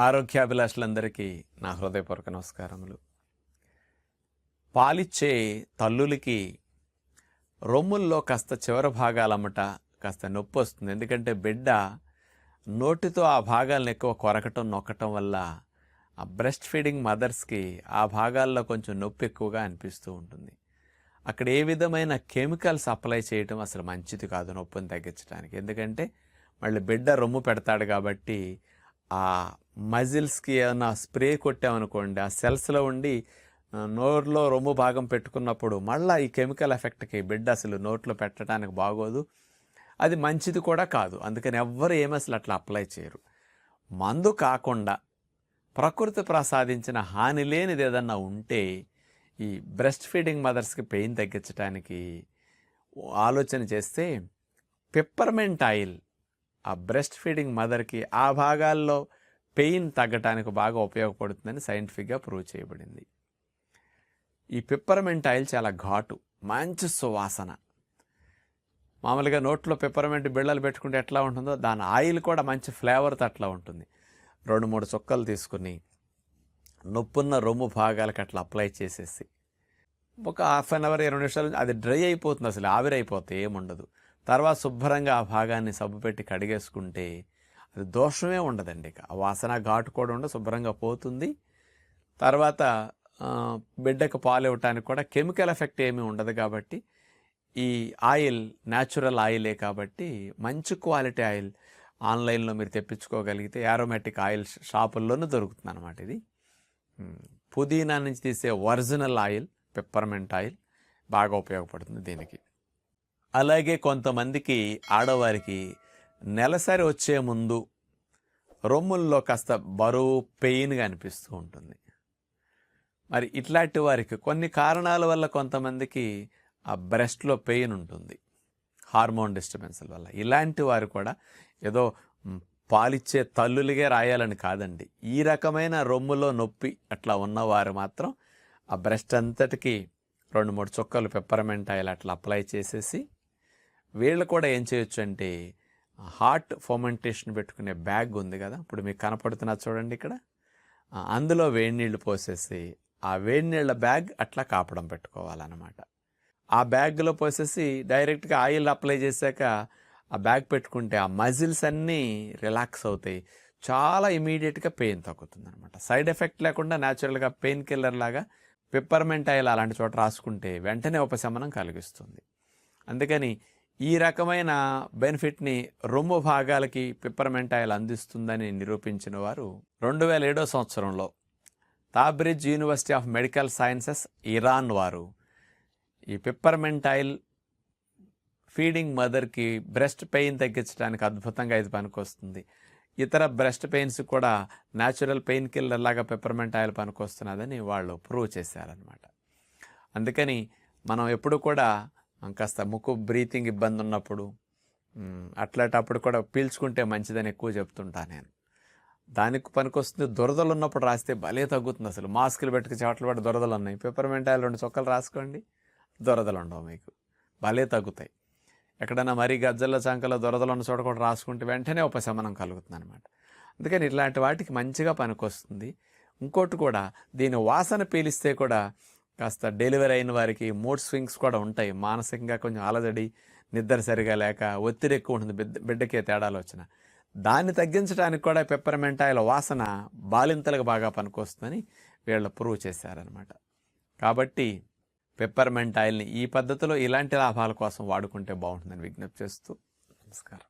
ఆరోగ్యాభిలాషులందరికీ నా హృదయపూర్వక నమస్కారములు. పాలిచ్చే తల్లులకి రొమ్ముల్లో కాస్త చివరి భాగాలమ్మట కాస్త నొప్పి వస్తుంది. ఎందుకంటే బిడ్డ నోటితో ఆ భాగాలను ఎక్కువ కొరకటం నొక్కటం వల్ల ఆ బ్రెస్ట్ ఫీడింగ్ మదర్స్కి ఆ భాగాల్లో కొంచెం నొప్పి ఎక్కువగా అనిపిస్తూ ఉంటుంది. అక్కడ ఏ విధమైన కెమికల్స్ అప్లై చేయటం అసలు మంచిది కాదు నొప్పిని తగ్గించడానికి ఎందుకంటే మళ్ళీ బిడ్డ రొమ్ము పెడతాడు కాబట్టి ఆ మజిల్స్కి ఏమైనా స్ప్రే కొట్టామనుకోండి ఆ సెల్స్లో ఉండి ఆ, నోరులో రొమ్ము భాగం పెట్టుకున్నప్పుడు మళ్ళీ ఈ కెమికల్ ఎఫెక్ట్కి బిడ్డ అసలు నోట్లో పెట్టడానికి బాగోదు. అది మంచిది కూడా కాదు. అందుకని ఎవ్వరు ఏమి అసలు అట్లా అప్లై చేయరు. మందు కాకుండా ప్రకృతి ప్రసాదించిన హాని లేనిది ఏదన్నా ఉంటే ఈ బ్రెస్ట్ ఫీడింగ్ మదర్స్కి పెయిన్ తగ్గించడానికి ఆలోచన చేస్తే పెప్పర్మెంట్ ఆయిల్ ఆ బ్రెస్ట్ ఫీడింగ్ మదర్కి ఆ భాగాల్లో పెయిన్ తగ్గటానికి బాగా ఉపయోగపడుతుందని సైంటిఫిక్గా ప్రూవ్ చేయబడింది. ఈ పిప్పర్మెంట్ ఆయిల్ చాలా ఘాటు మంచి సువాసన. మామూలుగా నోట్లో పెప్పర్మెంట్ బిళ్ళలు పెట్టుకుంటే ఎట్లా ఉంటుందో దాని ఆయిల్ కూడా మంచి ఫ్లేవర్తో అట్లా ఉంటుంది. రెండు మూడు చుక్కలు తీసుకుని నొప్పున్న రొమ్ము భాగాలకు అట్లా అప్లై చేసేసి ఒక హాఫ్ అన్ అవర్ ఇరవై నిమిషాలు అది డ్రై అయిపోతుంది అసలు ఆవిరైపోతే ఏముండదు. తర్వాత శుభ్రంగా ఆ భాగాన్ని సబ్బు పెట్టి కడిగేసుకుంటే అది దోషమే ఉండదండి ఇక. ఆ వాసన ఘాటు కూడా ఉండదు శుభ్రంగా పోతుంది. తర్వాత బిడ్డకు పాలు ఇవ్వటానికి కూడా కెమికల్ ఎఫెక్ట్ ఏమీ ఉండదు కాబట్టి ఈ ఆయిల్ న్యాచురల్ ఆయిలే కాబట్టి మంచి క్వాలిటీ ఆయిల్ ఆన్లైన్లో మీరు తెప్పించుకోగలిగితే యారోమేటిక్ ఆయిల్ షాపుల్లోనూ దొరుకుతుంది అనమాట ఇది. పుదీనా నుంచి తీసే ఒరిజినల్ ఆయిల్ పెప్పర్మెంట్ ఆయిల్ బాగా ఉపయోగపడుతుంది దీనికి. అలాగే కొంతమందికి ఆడవారికి నెలసరి వచ్చే ముందు రొమ్ముల్లో కాస్త బరువు పెయిన్గా అనిపిస్తూ ఉంటుంది. మరి ఇట్లాంటి వారికి కొన్ని కారణాల వల్ల కొంతమందికి ఆ బ్రెస్ట్లో పెయిన్ ఉంటుంది. హార్మోన్ డిస్టర్బెన్స్ల వల్ల. ఇలాంటి వారు కూడా ఏదో పాలిచ్చే తల్లులుగే రాయాలని కాదండి. ఈ రకమైన రొమ్ములో నొప్పి అట్లా ఉన్నవారు మాత్రం ఆ బ్రెస్ట్ అంతటికి రెండు మూడు చుక్కలు పెప్పర్మెంట్ ఆయిల్ అట్లా అప్లై చేసేసి వీళ్ళు కూడా ఏం చేయొచ్చు అంటే హార్ట్ ఫర్మెంటేషన్ పెట్టుకునే బ్యాగ్ ఉంది కదా ఇప్పుడు మీకు కనపడుతున్నా చూడండి ఇక్కడ. అందులో వేడి నీళ్ళు పోసేసి ఆ వేడి నీళ్ళ బ్యాగ్ అట్లా కాపడం పెట్టుకోవాలన్నమాట. ఆ బ్యాగ్లో పోసేసి డైరెక్ట్గా ఆయిల్ అప్లై చేశాక ఆ బ్యాగ్ పెట్టుకుంటే ఆ మజిల్స్ అన్నీ రిలాక్స్ అవుతాయి. చాలా ఇమీడియట్గా పెయిన్ తగ్గుతుంది అనమాట సైడ్ ఎఫెక్ట్ లేకుండా న్యాచురల్గా పెయిన్ కిల్లర్ లాగా పెప్పర్మెంట్ ఆయిల్ అలాంటి చోట రాసుకుంటే వెంటనే ఉపశమనం కలిగిస్తుంది. అందుకని ఈ రకమైన బెనిఫిట్ని రొమ్ము భాగాలకి పిప్పర్మెంట్ ఆయిల్ అందిస్తుందని నిరూపించిన వారు రెండు వేల ఏడో సంవత్సరంలో Tabriz university of medical sciences Iran వారు ఈ పిప్పర్మెంట్ ఆయిల్ ఫీడింగ్ మదర్కి బ్రెస్ట్ పెయిన్ తగ్గించడానికి అద్భుతంగా ఇది పనికొస్తుంది. ఇతర బ్రెస్ట్ పెయిన్స్ కూడా న్యాచురల్ పెయిన్ కిల్లర్ లాగా పెప్పర్మెంట్ ఆయిల్ పనికొస్తున్నదని వాళ్ళు ప్రూవ్ చేశారనమాట అందుకని మనం ఎప్పుడు కూడా కాస్త ముక్కు బ్రీతింగ్ ఇబ్బంది ఉన్నప్పుడు అట్లాంటప్పుడు కూడా పీల్చుకుంటే మంచిదని ఎక్కువ చెప్తుంటా నేను. దానికి పనికొస్తుంది దురదలు ఉన్నప్పుడు రాస్తే భలే తగ్గుతుంది అసలు. మాస్కులు పెట్టుకు చెవట్లు పడి దురదలు ఉన్నాయి. పెప్పర్మెంట్ ఆయిల్ రెండు చొక్కలు రాసుకోండి దొరదలు ఉండవు మీకు. భలే తగ్గుతాయి. ఎక్కడైనా మరీ గజ్జల చంకలో దొరదలు ఉన్న చోట కూడా రాసుకుంటే వెంటనే ఉపశమనం కలుగుతుంది అనమాట అందుకని ఇట్లాంటి వాటికి మంచిగా పనికొస్తుంది. ఇంకోటి కూడా దీని వాసన పీలిస్తే కూడా కాస్త డెలివరీ అయిన వారికి మూడ్ స్వింగ్స్ కూడా ఉంటాయి. మానసికంగా కొంచెం అలజడి నిద్ర సరిగా లేక ఒత్తిడి ఎక్కువ ఉంటుంది బిడ్డ బిడ్డకే తేడాలు వచ్చిన. దాన్ని తగ్గించడానికి కూడా పెప్పర్మెంట్ ఆయిల వాసన బాలింతలకు బాగా పనికొస్తుందని వీళ్ళు ప్రూవ్ చేశారనమాట కాబట్టి పెప్పర్మెంట్ ఆయిల్ని ఈ పద్ధతిలో ఇలాంటి లాభాల కోసం వాడుకుంటే బాగుంటుందని విజ్ఞప్తి చేస్తూ నమస్కారం.